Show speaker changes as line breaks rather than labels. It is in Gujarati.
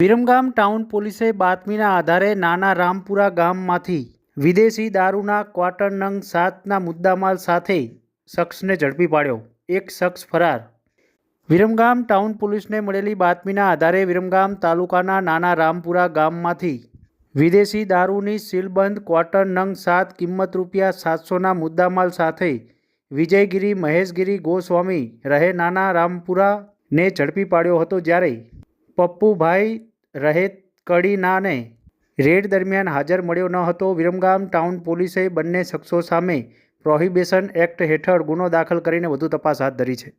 વિરમગામ ટાઉન પોલીસે બાતમીના આધારે નાના રામપુરા ગામમાંથી વિદેશી દારૂના ક્વાર્ટર નંગ સાતના મુદ્દામાલ સાથે શખ્સને ઝડપી પાડ્યો. એક શખ્સ ફરાર. વિરમગામ ટાઉન પોલીસને મળેલી બાતમીના આધારે વિરમગામ તાલુકાના નાના રામપુરા ગામમાંથી વિદેશી દારૂની સીલબંધ ક્વાર્ટર નંગ સાત કિંમત રૂપિયા સાતસોના મુદ્દામાલ સાથે વિજયગીરી મહેશગીરી ગોસ્વામી રહે નાના રામપુરાને ઝડપી પાડ્યો હતો જ્યારે પપ્પુભાઈ રહે કડીનાને રેડ દરમિયાન હાજર મળ્યો ન હતો. વિરમગામ ટાઉન પોલીસે બંને શખ્સો સામે પ્રોહિબિશન એક્ટ હેઠળ ગુનો દાખલ કરીને વધુ તપાસ હાથ ધરી છે.